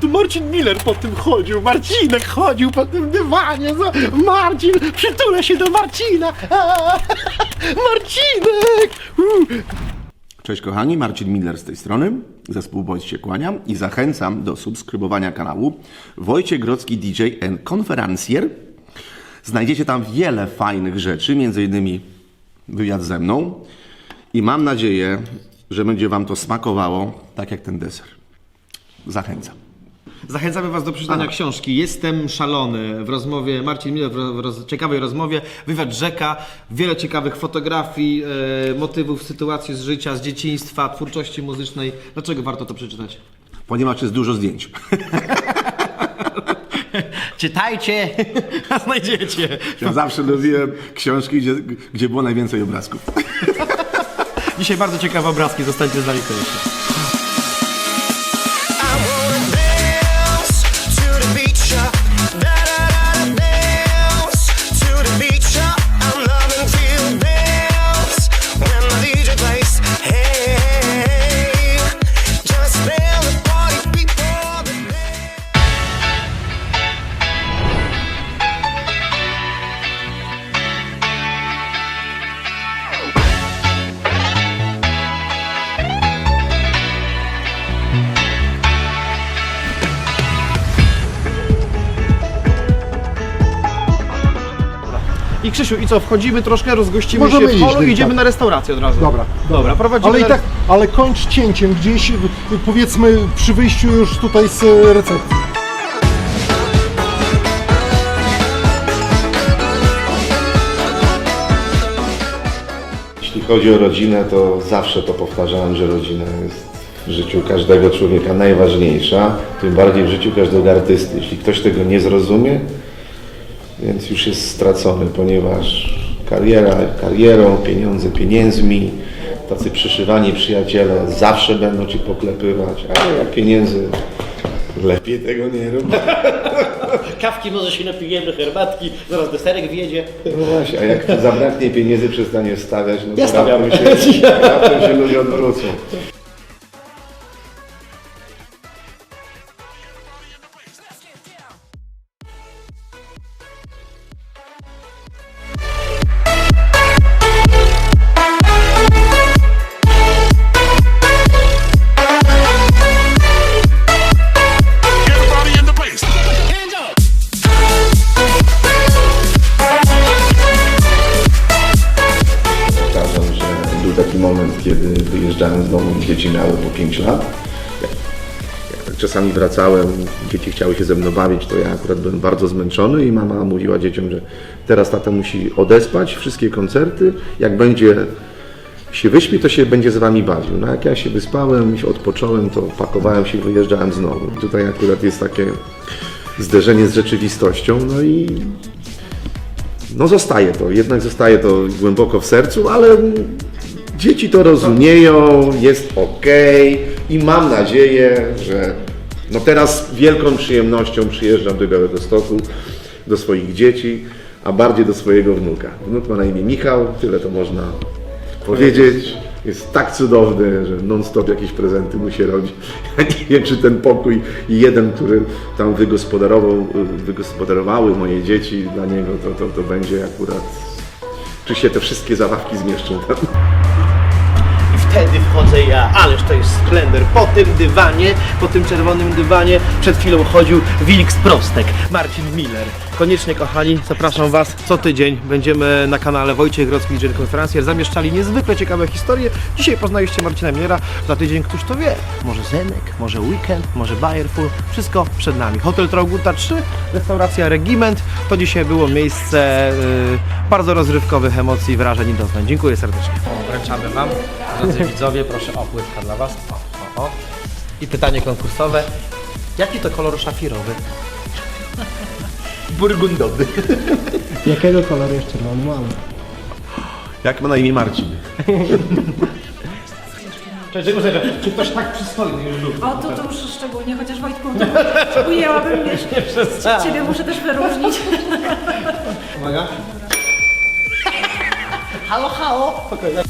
Tu Marcin Miller po tym chodził, Marcinek chodził po tym dywanie. zo- Marcin, przytulę się do Marcina. A, Marcinek! Uh. Cześć kochani, Marcin Miller z tej strony, zespół Wojciech się kłania i zachęcam do subskrybowania kanału Wojciech Grodzki DJ and Konferencjer. Znajdziecie tam wiele fajnych rzeczy, między innymi wywiad ze mną i mam nadzieję, że będzie Wam to smakowało, tak jak ten deser. Zachęcam. Zachęcamy Was do przeczytania książki Jestem szalony w rozmowie, Marcin Miller w roz, ciekawej rozmowie, wywiad rzeka, wiele ciekawych fotografii, e, motywów, sytuacji z życia, z dzieciństwa, twórczości muzycznej. Dlaczego warto to przeczytać? Ponieważ jest dużo zdjęć. Czytajcie, a znajdziecie. Ja zawsze lubiłem książki, gdzie, gdzie było najwięcej obrazków. Dzisiaj bardzo ciekawe obrazki, zostańcie z nami koniecznie. I Krzysiu, i co, wchodzimy troszkę, rozgościmy Możemy się w iść, holu i tak. idziemy na restaurację od razu. Dobra, Dobra, prowadzimy Ale i na- tak, ale kończ cięciem gdzieś, y, powiedzmy przy wyjściu już tutaj z y, recepcji. Jeśli chodzi o rodzinę, to zawsze to powtarzałem, że rodzina jest w życiu każdego człowieka najważniejsza, tym bardziej w życiu każdego artysty. Jeśli ktoś tego nie zrozumie, więc już jest stracony, ponieważ kariera karierą, pieniądze pieniędzmi, tacy przyszywani przyjaciele zawsze będą ci poklepywać, ale jak pieniędzy, lepiej tego nie rób. Kawki może się napijemy, herbatki, zaraz deserek wjedzie. No właśnie, a jak zabraknie pieniędzy, przestaniesz stawiać, no to Ja raptem się, się ludzie odwrócą. Taki moment, kiedy wyjeżdżałem z domu i dzieci miały po 5 lat. Jak, czasami wracałem, dzieci chciały się ze mną bawić, to ja akurat byłem bardzo zmęczony i mama mówiła dzieciom, że teraz tata musi odespać wszystkie koncerty, jak będzie się wyśpi, to się będzie z wami bawił. No jak ja się wyspałem, się odpocząłem, to pakowałem się i wyjeżdżałem znowu. Tutaj akurat jest takie zderzenie z rzeczywistością, no i no zostaje to, jednak zostaje to głęboko w sercu, ale dzieci to rozumieją, jest ok i mam nadzieję, że no teraz wielką przyjemnością przyjeżdżam do Białego Stoku, do swoich dzieci, a bardziej do swojego wnuka. Wnuk ma na imię Michał, tyle to można powiedzieć. Jest tak cudowny, że non-stop jakieś prezenty mu się rodzi. Ja nie wiem, czy ten pokój jeden, który tam wygospodarował, wygospodarowały moje dzieci dla niego, to, to, to będzie akurat... Czy się te wszystkie zabawki zmieszczą tam? Wtedy wchodzę ja, ależ to jest splendor. Po tym dywanie, po tym czerwonym dywanie przed chwilą chodził Wilks Prostek, Marcin Miller. Koniecznie, kochani, zapraszam Was co tydzień. Będziemy na kanale Wojciech Grodzki DJ Konferencjer zamieszczali niezwykle ciekawe historie. Dzisiaj poznaliście Marcina Millera, za tydzień któż to wie. Może Zenek, może Weekend, może Bayerful. Wszystko przed nami. Hotel Trauguta 3, restauracja Regiment. To dzisiaj było miejsce y, bardzo rozrywkowych emocji, wrażeń i doznań. Dziękuję serdecznie. Wręczamy Wam, drodzy widzowie, proszę o płytka dla Was. O, o, o. I pytanie konkursowe. Jaki to kolor szafirowy? Burgundowy. Jakiego koloru jest czerwony mamy? Jak ma na imię Marcin? Cześć, czekaj. Czy ktoś tak przystojny już był? O, to, to już szczególnie, chociaż Wojtku, to ujęłabym, wiesz, Ciebie muszę też wyróżnić. Uwaga. Halo, halo. Spokojnie.